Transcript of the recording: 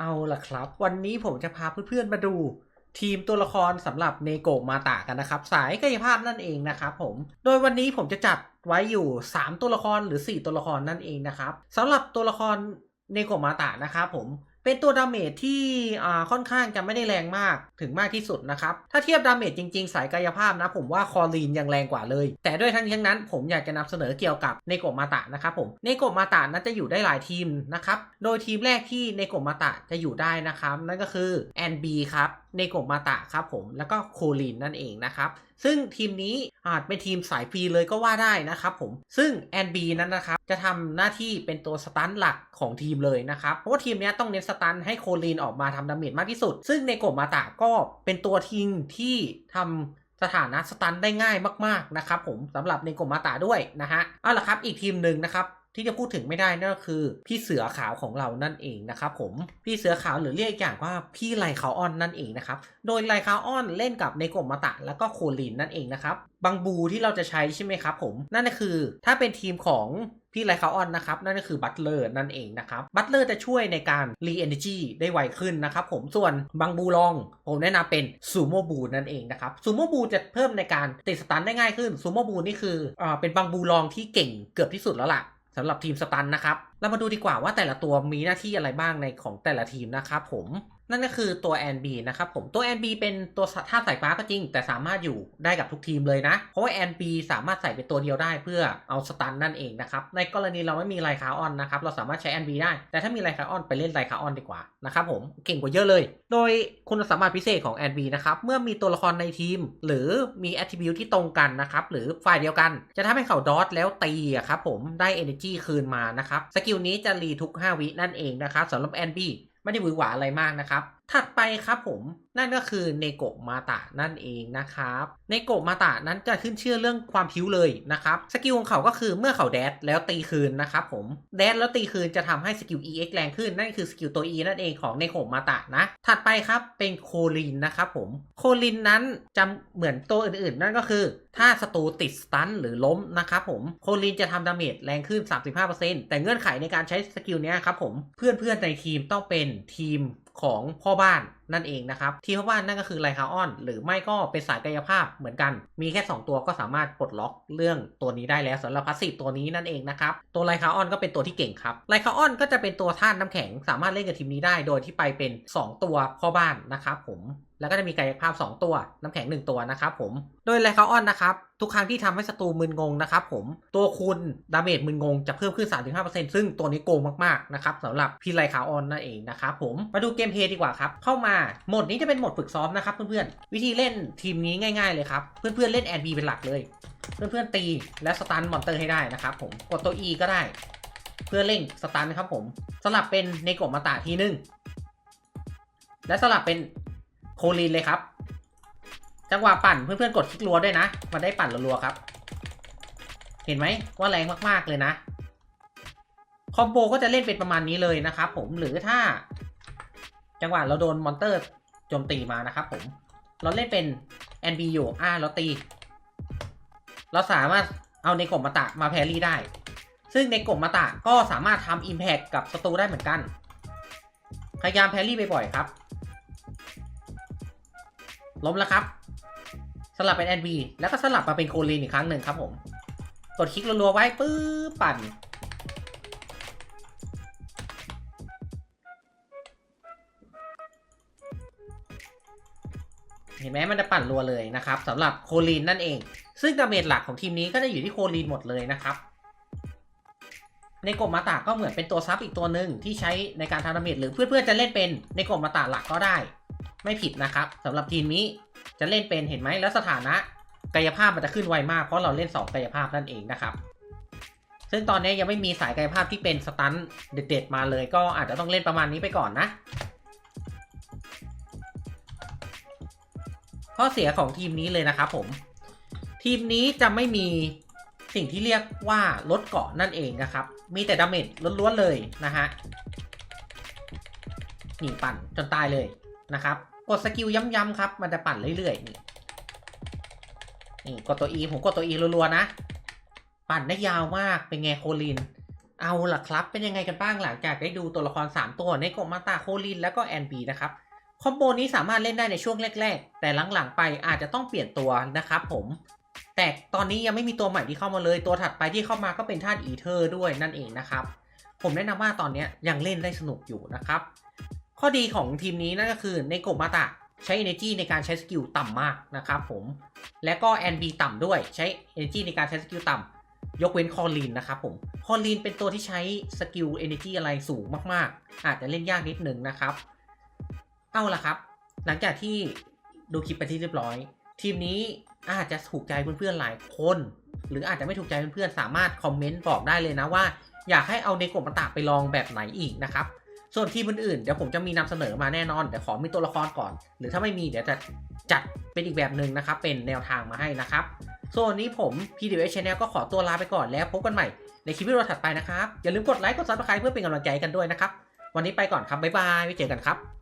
เอาล่ะครับ วันนี้ผมจะพาเพื่อนๆมาดู ทีมตัวละครสำหรับเนโกมาตะกันนะครับ สายกายภาพนั่นเองนะครับผม โดยวันนี้ผมจะจัดไว้อยู่ 3 ตัวละครหรือ 4 ตัวละครนั่นเองนะครับสำหรับตัวละครเนโกมาตะนะครับผม เป็นตัวดาเมจที่ค่อนข้างจะไม่ได้แรงมากถึงมากที่สุดนะครับ ถ้าเทียบดาเมจจริง ๆ สายกายภาพนะ ผมว่าคอรีนยังแรงกว่าเลย แต่ด้วยทั้งนี้ทั้งนั้นผมอยากจะนำเสนอเกี่ยวกับเนโกมาตะนะครับผมเนโกมาตะนั้นจะอยู่ได้หลายทีมนะครับ โดยทีมแรกที่เนโกมาตะจะอยู่ได้นะครับ นั่นก็คือแอนบีครับเนโกมาตะครับผมแล้วก็โคลีนนั่นเองนะครับซึ่งทีมนี้อาจเป็นทีมสายฟรีเลยก็ว่าได้นะครับผมซึ่ง NB นั้นนะครับจะทำหน้าที่เป็นตัวสตันหลักของทีมเลยนะครับเพราะว่าทีมนี้ต้องเน้นสตันให้โคลีนออกมาทำดาเมจมากที่สุด ซึ่งในโกมาตะก็เป็นตัวทีมที่ทำสถานะสตันได้ง่ายมากๆนะครับผมสำหรับในโกมาตะด้วยนะฮะเอาละครับอีกทีมหนึ่งนะครับ ที่จะพูดถึงไม่ได้นั่นก็คือ พี่เสือขาวของเรานั่นเองนะครับผมพี่เสือขาวหรือเรียกอีกอย่างว่าพี่ไลคาออนนั่นเองนะครับโดยไลคาออนเล่นกับในโกะมาตะแล้วก็โคลินนั่นเองนะครับบังบูที่เราจะใช้ใช่ไหมครับผมนั่นก็คือถ้าเป็นทีมของพี่ไลคาออนนะครับนั่นก็คือบัตเลอร์นั่นเองนะครับบัตเลอร์จะช่วยในการรีเอเนจีได้ไวขึ้นนะครับผมส่วนบังบูลอง ผมแนะนำเป็นซูโมบูนั่นเองนะครับซูโมบูจะเพิ่มในการติดสตันได้ง่ายขึ้นซูโมบูนี่คืออ่าเป็นบังบูลองที่เก่งเกือบที่สุดแล้วล่ะ สำหรับทีมสตันนะครับ เรามาดูดีกว่าว่าแต่ละตัวมีหน้าที่อะไรบ้างในของแต่ละทีมนะครับผม นั่นก็คือตัว NB นะครับผมตัว NB เป็นตัวท่าสายฟ้าก็จริง แต่สามารถอยู่ได้กับทุกทีมเลยนะ เพราะว่า NB สามารถใส่เป็นตัวเดียวได้เพื่อเอาสตันนั่นเองนะครับ ในกรณีเราไม่มีไลคาออนนะครับ เราสามารถใช้ NB ได้ แต่ถ้ามีไลคาออนไปเล่นไลคาออนดีกว่านะครับผมเก่งกว่าเยอะเลย โดยคุณสมบัติพิเศษของ NB นะครับ เมื่อมีตัวละครในทีม หรือมี attribute ที่ตรงกันนะครับหรือฝ่ายเดียวกัน จะทำให้เขาดอทแล้วตีครับผมได้ energy คืนมานะครับสกิลนี้จะรีทุก 5 วินั่นเองนะครับสำหรับ NB ไม่ได้หวือหวาอะไรมากนะครับ ถัดไปครับผมนั่นก็คือเนโกะมาตะนั่นเองนะครับเนโกะมาตะนั้นจะขึ้นชื่อเรื่องความผิวเลยนะครับสกิลของเขาก็คือเมื่อเขาแดดแล้วตีคืนนะครับผมแดดแล้วตีคืนจะทำให้สกิล EX แรงขึ้นนั่นคือสกิลตัว E นั่นเองของเนโกะมาตะนะ ถัดไปครับเป็นโคลินนะครับผมโคลินนั้นจะเหมือนตัวอื่นๆ นั่นก็คือ ถ้าศัตรูติดสตันหรือล้มนะครับผมโคลินจะทำดาเมจแรงขึ้น 35%แต่เงื่อนไขในการใช้สกิลนี้ครับผมเพื่อนๆในทีมต้องเป็นทีม ของพ่อบ้าน นั่นเองนะครับทีมพ่อบ้านนั่นก็คือไลคาออน หรือไม่ก็เป็นสายกายภาพเหมือนกัน มีแค่ 2 ตัวก็สามารถปลดล็อกเรื่องตัวนี้ได้แล้วสำหรับพาสซีฟตัวนี้นั่นเองนะครับตัวไลคาออนก็เป็นตัวที่เก่งครับไลคาออนก็จะเป็นตัวท่านน้ำแข็งสามารถเล่นกับทีมนี้ได้ โดยที่ไปเป็น 2 ตัวพ่อบ้านนะครับผมแล้วก็จะมีกายภาพ 2 ตัว น้ำแข็ง 1 ตัวนะครับผม โดยไลคาออนนะครับ ทุกครั้งที่ทำให้ศัตรูมึนงงนะครับผม ตัวคุณดาเมจมึนงงจะเพิ่มขึ้น 35%ซึ่งตัวนี้โกงมากๆนะครับสำหรับพี่ไลคาออนนั่นเองนะครับผม มาดูเกมเพลย์ดีกว่าครับ เข้ามาโหมดนี้จะเป็นโหมดฝึกซ้อมนะครับเพื่อนๆ วิธีเล่นทีมนี้ง่ายๆเลยครับ เพื่อนๆเล่นแอนบีเป็นหลักเลย เพื่อนๆตีและสตันมอนเตอร์ให้ได้นะครับผม กดตัว E ก็ได้ เพื่อเร่งสตันะครับผม สลับเป็นในกบมาตาทีนึง และสลับเป็นโคลีนเลยครับ จังหวะปั่นเพื่อนๆกดคลิกรัวด้วยนะ มันได้ปั่นรัวๆครับ เห็นไหมว่าแรงมากๆเลยนะคอมโบก็จะเล่นเป็นประมาณนี้เลยนะครับผมหรือถ้า จังหวะเราโดนมอนเตอร์โจมตีมานะครับผม เราเล่นเป็น NB อยู่อ่าเราตี เราสามารถเอาในกบมมาตะมาแพรี่ได้ ซึ่งในกบมมาตะก็สามารถทำ Impact กับศัตรูได้เหมือนกัน พยายามแพรี่บ่อยๆครับ ล้มแล้วครับ สลับเป็น NB แล้วก็สลับมาเป็นโคลีนอีกครั้งหนึ่งครับผม กดคลิกรัวๆไว้ปื้อปั่น เห็นไหมมันจะปั่นรัวเลยนะครับสำหรับโคลีนนั่นเอง ซึ่งดาเมจหลักของทีมนี้ก็จะอยู่ที่โคลีนหมดเลยนะครับ ในกบมาตาก็เหมือนเป็นตัวซับอีกตัวหนึ่งที่ใช้ในการทำดาเมจหรือเพื่อนๆจะเล่นเป็นในกบมาตาหลักก็ได้ ไม่ผิดนะครับสำหรับทีมนี้จะเล่นเป็นเห็นไหมแล้วสถานะกายภาพมันจะขึ้นไวมากเพราะเราเล่น 2 กายภาพนั่นเองนะครับ ซึ่งตอนนี้ยังไม่มีสายกายภาพที่เป็นสตันเด็ดๆมาเลย ก็อาจจะต้องเล่นประมาณนี้ไปก่อนนะ ข้อเสียของทีมนี้เลยนะครับผม ทีมนี้จะไม่มีสิ่งที่เรียกว่าลดเกาะนั่นเองนะครับ มีแต่ดาเมจล้วนๆเลยนะฮะหนีปั่นจนตายเลยนะครับ กดสกิลย้ำๆครับ มันจะปั่นเรื่อยๆนี่นี่กดตัว E ผมกดตัว E รัวๆนะ ปั่นได้ยาวมากเป็นไงโคลิน เอาล่ะครับ เป็นยังไงกันบ้างหลังจากได้ดูตัวละคร 3 ตัวในโกมาตาโคลิน แล้วก็แอนบีนะครับ คอมโบนี้สามารถเล่นได้ในช่วงแรก ๆ แต่หลังๆไปอาจจะต้องเปลี่ยนตัวนะครับผม แต่ตอนนี้ยังไม่มีตัวใหม่ที่เข้ามาเลย ตัวถัดไปที่เข้ามาก็เป็นธาตุอีเทอร์ด้วยนั่นเองนะครับ ผมแนะนำว่าตอนนี้ยังเล่นได้สนุกอยู่นะครับ ข้อดีของทีมนี้นั่นก็คือในโกมาตะใช้ energy ในการใช้สกิลต่ำมากนะครับผม และก็ NB ต่ำด้วยใช้ energy ในการใช้สกิลต่ำยกเว้นคอลีนนะครับผม คอลีนเป็นตัวที่ใช้สกิล energy อะไรสูงมากๆ อาจจะเล่นยากนิดนึงนะครับ เอาล่ะครับ หลังจากที่ดูคลิปไปที่เรียบร้อย ทีมนี้อาจจะถูกใจเพื่อนๆหลายคน หรืออาจจะไม่ถูกใจเพื่อนๆสามารถคอมเมนต์บอกได้เลยนะว่า อยากให้เอาเนโกะมาตะไปลองแบบไหนอีกนะครับส่วนทีมอื่นๆเดี๋ยวผมจะมีนำเสนอมาแน่นอนแต่ขอมีตัวละครก่อน หรือถ้าไม่มีเดี๋ยวจะจัดเป็นอีกแบบหนึ่งนะครับ เป็นแนวทางมาให้นะครับ ส่วนนี้ผม PDS Channel ก็ขอตัวลาไปก่อนแล้วพบกันใหม่ในคลิปวิดีโอถัดไปนะครับ อย่าลืมกดไลค์กด Subscribe เพื่อเป็นกำลังใจกันด้วยนะครับ วันนี้ไปก่อนครับ บ๊ายบายไว้เจอกันครับ